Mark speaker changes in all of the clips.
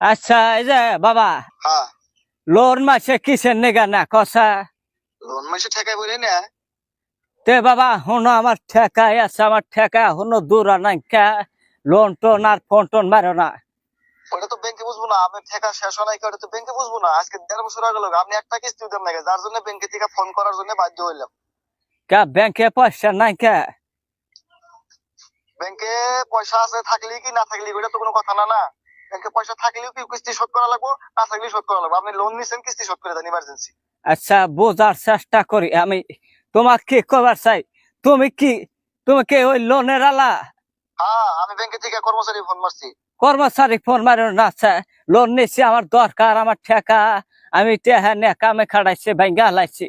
Speaker 1: আচ্ছা এই যে বাবা
Speaker 2: হ্যাঁ।
Speaker 1: লোন মাসে কিসের নেগা না কষা?
Speaker 2: লোন মাসে ঠেকাই বলে না।
Speaker 1: তে বাবা হনো আমার ঠেকাই আছে আমার ঠেকা হনো দূর নাই কে। লোন টোন আর ফোন টোন মারো না।
Speaker 2: ওটা তো ব্যাংকে বুঝব না আপনার ঠেকা শেষ হয় নাই কি, ওটা তো ব্যাংকে বুঝব না। আজকে দেড় বছর আগে লোক আপনি একটা কিস্তি দেন না যার জন্য ব্যাংকে থেকে ফোন করার জন্য বাধ্য হইলাম।
Speaker 1: কে ব্যাংকে পয়সা নাই কে?
Speaker 2: ব্যাংকে পয়সা আছে থাকলে কি না থাকলে ওটা তো কোনো কথা না না। ব্যাংকে পয়সা থাকলেও কি কিস্তি শোধ করা লাগবো? না থাকলেও শোধ করা লাগবে। আপনি লোন নিছেন কিস্তি শোধ করে দেন ইমার্জেন্সি
Speaker 1: আচ্ছা বোঝার চেষ্টা করি। আমি তোমার কি কবার চাই? তুমি কি তুমি কি ওই লোনের আলা?
Speaker 2: হ্যাঁ আমি ব্যাংকে থেকে কর্মচারী ফোন মারছি।
Speaker 1: কর্মচারী ফোন মারো না আচ্ছা লোন নিছি আমার দরকার আমার ঠেকা। আমি টেহা নে কামে খাড়াইছি ভাঙ্গা হালাইছি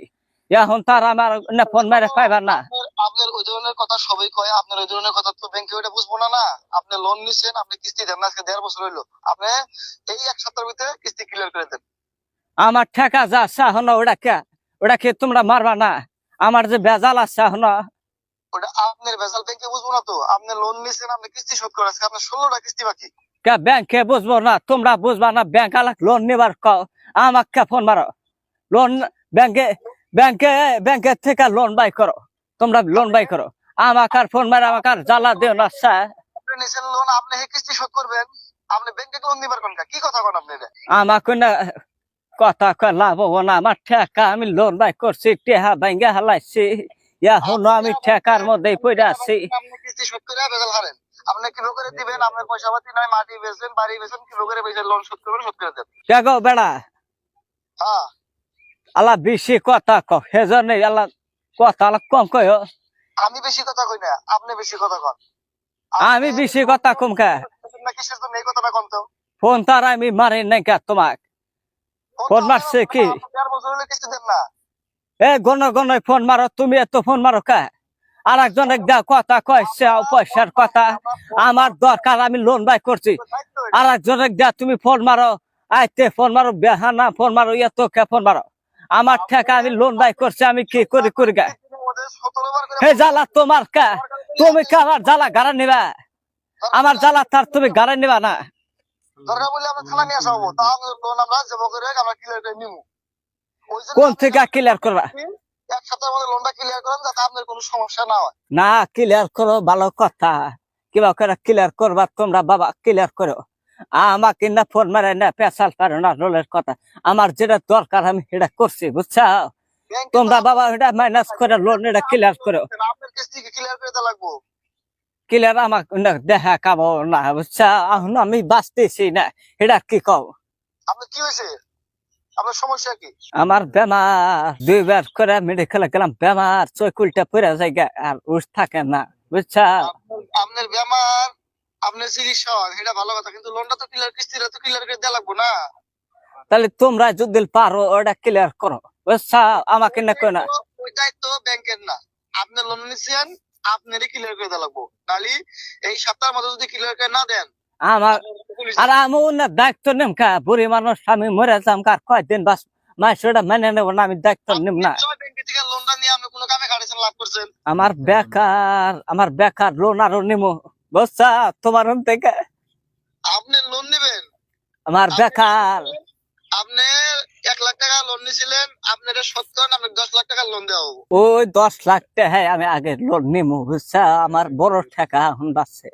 Speaker 1: এখন তার আমার না ফোন মারে পাইবা না।
Speaker 2: আপনার- ওই ধরনের কথা সবাই কয় আপনার ওই ধরনের কথা তো ব্যাংকে ওটা বুঝব না না। আপনি লোন নিছেন আপনি কিস্তি দেন আজকে দেড় বছর হইল। আপনি এই এক সপ্তাহের ভিতরে কিস্তি ক্লিয়ার করে দেন।
Speaker 1: আমার ঠেকা যা আছে এখন ওটা কে ওটা কি তোমরা মারবা না। আমার যে বেজাল আছে এখন
Speaker 2: ওটা আপনার ভেজাল ব্যাংকে বুঝব না তো। আপনি লোন নিছেন আপনি কিস্তি শোধ করে আজকে আপনার ষোলোটা কিস্তি বাকি।
Speaker 1: কে ব্যাংকে বুঝব না তোমরা বুঝবা না ব্যাংক আলাক লোন নিবার কও আমাকে ফোন মারো। লোন ব্যাংকে ব্যাংকে ব্যাংকের থেকে লোন বাই করো। তোমরা লোন বাই করো। আমাকে আর ফোন মারে আমাকে আর জ্বালা দিও না স্যার।
Speaker 2: নিছেন লোন আপনি হে কিস্তি শোধ করবেন আপনি ব্যাংকে লোন নিবার কোন কি? কথা কোন আপনি
Speaker 1: কথা কয় লাভ হব না আমার ঠেকা আমি লোন বাই করছি টেহা ভাঙ্গা হালাইছি। এখন আমি ঠেকার মধ্যেই পড়ে আছি।
Speaker 2: কিস্তি শোধ করে ভেজাল হারেন। আপনি কীভাবে করে দিবেন? আপনার পয়সা পাতি নয় মাটি বেচবেন বাড়ি বেচবেন কীভাবে করে লোন শোধ করবেন শোধ করে দেন।
Speaker 1: কে গো বেড়া
Speaker 2: হ্যাঁ।
Speaker 1: আল্লাহ বেশি কথা ক সেজন্য আল্লাহ কথা কম কয়
Speaker 2: আমি বেশি কথা কই না আপনি বেশি কথা কন।
Speaker 1: আমি বেশি কথা কম কে?
Speaker 2: কিসের জন্য এই কথাটা কম তো?
Speaker 1: ফোন তার আমি মারি নাই কে তোমাক? ফোন মারছে কি? এ গণ গণ ফোন মারো তুমি এত ফোন মারো কে? আর একজন কথা কয়েছে পয়সার কথা। আমার দরকার আমি লোন বাই করছি। আর একজন দা তুমি ফোন মারো। আইতে ফোন মারো বেহানা ফোন মারো এত কে ফোন মারো? আমার ঠেকা আমি লোন বাই করছি আমি কি করি করি গে
Speaker 2: দিনের মধ্যে 17 বার করে
Speaker 1: হে জ্বালা তোমার তুমি আমার জ্বালা গাড়া নিবা? আমার জ্বালা তার তুমি গাড়া নিবা না? কোন থেকে ক্লিয়ার করবা?
Speaker 2: না
Speaker 1: ক্লিয়ার করো ভালো কথা। কিবা করে ক্লিয়ার করবা তোমরা বাবা ক্লিয়ার করো। আমাকে না ফোন মারে না পেশাল পারো না রোলের কথা। আমার যেটা দরকার আমি সেটা করছি বুঝছা তোমরা বাবা এটা মাইনাস করে লোন এটা ক্লিয়ার করো।
Speaker 2: আপনার কিস্তি ক্লিয়ার করে লাগবো।
Speaker 1: ক্লিয়ার না দেখা কাবো না বুঝছা? এখন আমি বাঁচতেছি না এটা কি কব
Speaker 2: আপনার কি হয়েছে?
Speaker 1: আমার বেমার দুইবার করে মেডিকেলে গেলাম বেমার চৈকুলটা পড়ে যায় গা, আর উঠ থাকে না বুঝছা?
Speaker 2: আপনার- বেমার আপনার চিকিৎসা সেটা ভালো কথা কিন্তু লোনটা তো ক্লিয়ার কিস্তিটা তো ক্লিয়ার করে দেওয়া লাগবো না।
Speaker 1: তাহলে তোমরা যদি পারো ওটা ক্লিয়ার করো। বুঝছা আমাকে না না।
Speaker 2: তো ব্যাংকের না। আপনি লোন নিচ্ছেন আপনারই ক্লিয়ার করে দেওয়া লাগবো। নাহলে এই সপ্তাহের মধ্যে যদি ক্লিয়ার করে না দেন
Speaker 1: আমার আর আমি না দায়িত্ব নিম কা বুড়ি মানুষ আমি মরে যাম কার কয়দিন বাস মাসটা মেনে নেব না আমি দায়িত্ব নিম না।
Speaker 2: আপনি ব্যাংকে থেকে লোনটা নিয়ে আপনি কোনো কামে খাটেছেন লাভ করছেন?
Speaker 1: আমার বেকার আমার বেকার লোন আরও নিমো বুঝছা তোমার থেকে।
Speaker 2: আপনি লোন নেবেন?
Speaker 1: আমার বেকার।
Speaker 2: আপনি এক লাখ টাকা লোন নিছিলেন, আপনারা দশ লাখ টাকা লোন
Speaker 1: ওই দশ লাখ আমি আগে লোন নিমু, বুঝছা? আমার বড় ঠেকা এখন বাঁচছে।